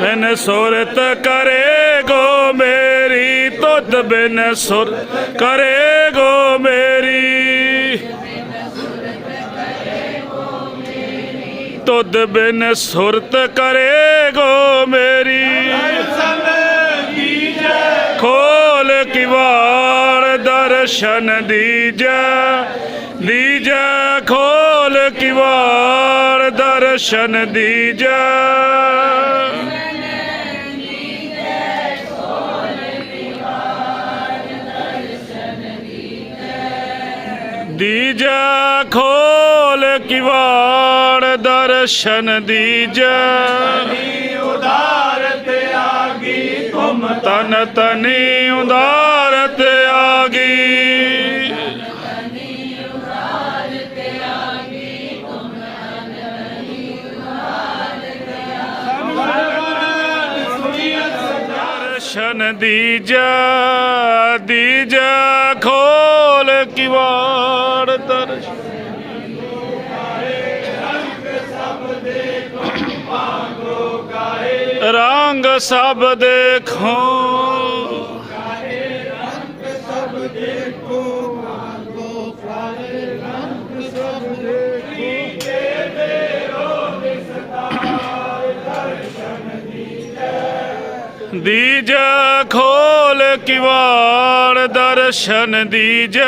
ਬਿਨ ਸੁਰਤ ਕਰੇ ਗੋ ਮੇਰੀ, ਤੁਧ ਬਿਨ ਸੁਰ ਕਰੇ ਗੋ ਮੇਰੀ। ਤੁਧ ਬਿਨ ਸੁਰਤ ਕਰੇ ਗੋ ਮੇਰੀ। ਖੋਲ ਕਿਵਾੜ ਦਰਸ਼ਨ ਦੀਜੈ। ਦੀਜੈ ਖੋਲ ਕਿਵਾੜ ਦਰਸ਼ਨ ਦੀਜੈ। ਦੀਜੈ ਖੋਲ ਕਿਵਾੜ ਦਰਸ਼ਨ ਦੀਜੈ। ਉਦਾਰਤ ਆਗੀ ਤੁਮ ਤਨ ਤਨੀ ਉਦਾਰਤ ਆਗੀ। ਦਰਸ਼ਨ ਦੀਜੈ ਦੀਜੈ ਖੋਲ ਕਿਵਾੜ ਦਰਸ਼ਨ ਰੰਗ ਸਭ ਦੇਖੋ। ਦੀਜੈ ਖੋਲ ਦਰਸ਼ਨ ਦੀਜੈ।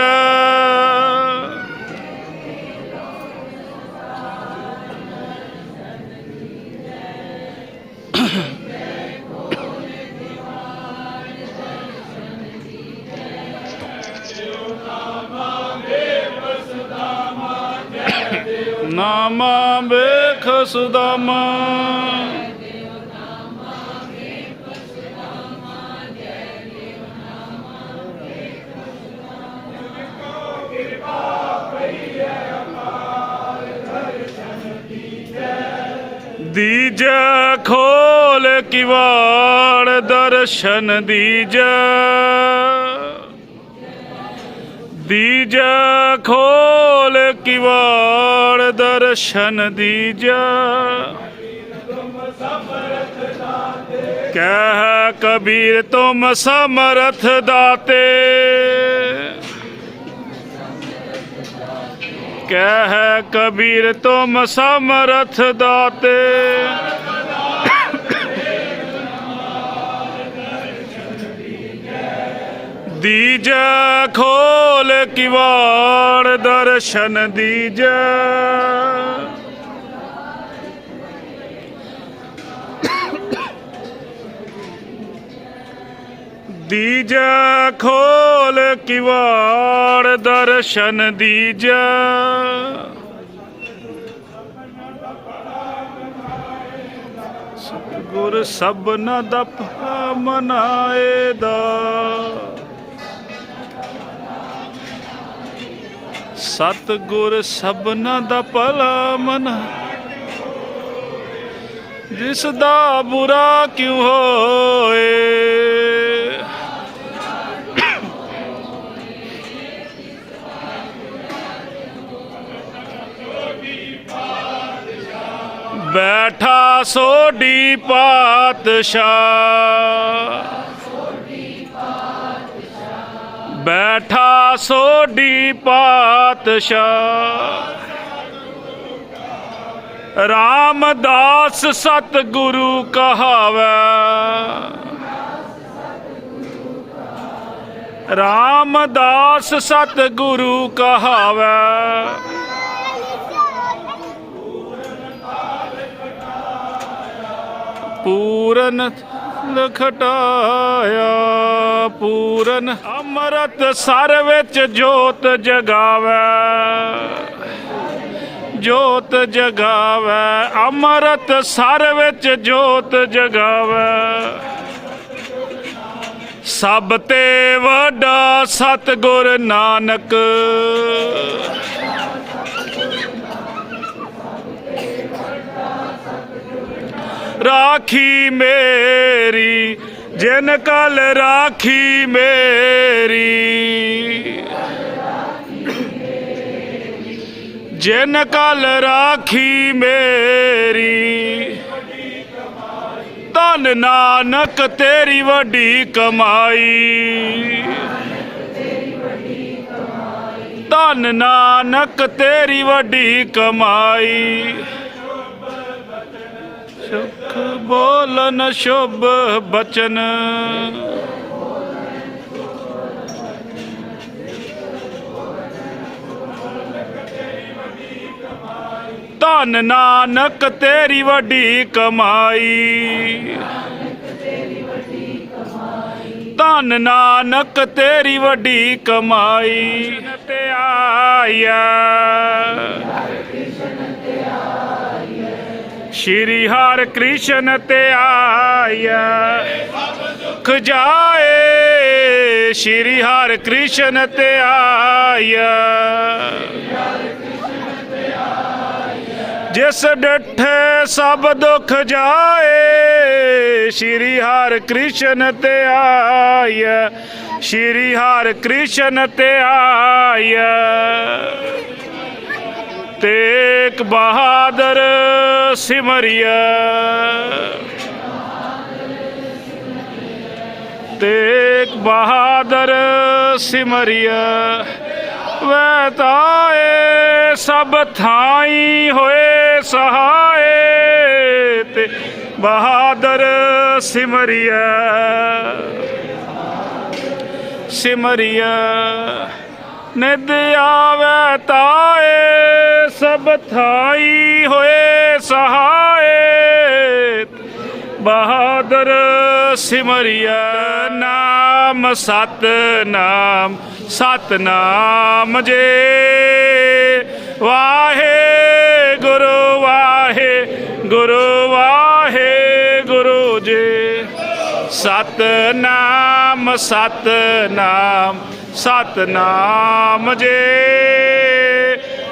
ਨਾਮਾ ਵੇਖ ਸੁਦਾਮਾ। ਦੀਜੈ ਖੋਲ ਕਿਵਾੜ ਦਰਸ਼ਨ ਦੀਜੈ। ਦੀਜੈ ਖੋਲ ਕਿਵਾੜ ਦਰਸ਼ਨ ਦੀਜੈ। ਕਹਿ ਕਬੀਰ ਤੁਮ ਸਮਰਥ ਦਾਤੇ। ਕਹਿ ਕਬੀਰ ਤੁਮ ਸਮਰਥ ਦਾਤੇ। ਦੀਜੈ ਖੋਲ ਕਿਵਾੜ ਦਰਸ਼ਨ ਦੀਜੈ। ਦੀਜੈ ਖੋਲ ਕਿਵਾੜ ਦਰਸ਼ਨ ਦੀਜੈ। ਗੁਰ ਸਭਨਾ ਦਾ ਭਲਾ ਮਨਾਏ ਦਾ। ਸਤ ਸਭਨਾ ਦਾ ਭਲਾ ਮਨਾ। ਜਿਸ ਦਾ ਬੁਰਾ ਕਿਉ ਹੋਏ? ਬੈਠਾ ਸੋਢੀ ਪਾਤਸ਼ਾਹ। ਬੈਠਾ ਸੋਢੀ ਪਾਤਸ਼ਾਹ। ਰਾਮਦਾਸ ਸਤ ਗੁਰੂ ਕਹਾਵੈ। ਰਾਮਦਾਸ ਸਤ ਗੁਰੂ ਕਹਾਵੈ। ਪੂਰਨ ਲਖਟਾਇਆ, ਪੂਰਨ ਅੰਮ੍ਰਿਤ ਸਰ ਵਿੱਚ ਜੋਤ ਜਗਾਵੈ। ਜੋਤ ਜਗਾਵੈ, ਅੰਮ੍ਰਿਤ ਸਰ ਵਿੱਚ ਜੋਤ ਜਗਾਵੈ। ਸਭ ਤੇ ਵੱਡਾ ਸਤਿਗੁਰ ਨਾਨਕ ਰਾਖੀ ਮੇਰੀ, ਜਿਨ ਕਲ ਰਾਖੀ ਮੇਰੀ। ਜਿਨ ਕਲ ਰਾਖੀ ਮੇਰੀ, ਧਨ ਨਾਨਕ ਤੇਰੀ ਵੱਡੀ ਕਮਾਈ। ਧਨ ਨਾਨਕ ਤੇਰੀ ਵੱਡੀ ਕਮਾਈ। ਸੁਖ ਬੋਲਨ ਸ਼ੁਭ ਬਚਨ। ਧਨ ਨਾਨਕ ਤੇਰੀ ਵੱਡੀ ਕਮਾਈ। ਧਨ ਨਾਨਕ ਤੇਰੀ ਵੱਡੀ ਕਮਾਈ। ਤੇ ਆਇਆ। ਸ਼੍ਰੀ ਹਰਿ ਕ੍ਰਿਸ਼ਨ ਤੇ ਆਇਆ। ਜਾਏ, ਸ਼੍ਰੀ ਹਰਿ ਕ੍ਰਿਸ਼ਨ ਤੇ ਆਇਆ। ਜਿਸ ਡਿਠੇ ਸਭ ਦੁੱਖ ਜਾਏ, ਸ਼੍ਰੀ ਹਰਿ ਕ੍ਰਿਸ਼ਨ ਤੇ ਆਇਆ। ਸ਼੍ਰੀ ਹਰਿ ਕ੍ਰਿਸ਼ਨ ਤੇ ਆਇਆ ਬਹਾਦਰ ਸਿਮਰਿਆ ਤੇਕ ਬਹਾਦਰ ਸਿਮਰਿਆ ਵੈ ਤਾਏ ਸਭ ਥਾਈ ਹੋਏ ਸਹਾਏ ਤੇ ਬਹਾਦਰ ਸਿਮਰਿਆ ਸਿਮਰਿਆ ਨਿਦ ਆਵੇ ਤਾਏ ਸਭ ਥਾਈ ਹੋਏ ਸਹਾਏ। ਬਹਾਦਰ ਸਿਮਰਿਆ ਨਾਮ ਸਤ ਨਾਮ ਸਤ ਨਾਮ ਜੇ। ਵਾਹੇ ਗੁਰੂ ਵਾਹੇ ਗੁਰੂ ਵਾਹੇ ਗੁਰੂ ਜੇ। ਸਤ ਨਾਮ ਸਤ ਨਾਮ ਸਤ ਨਾਮ ਜੇ।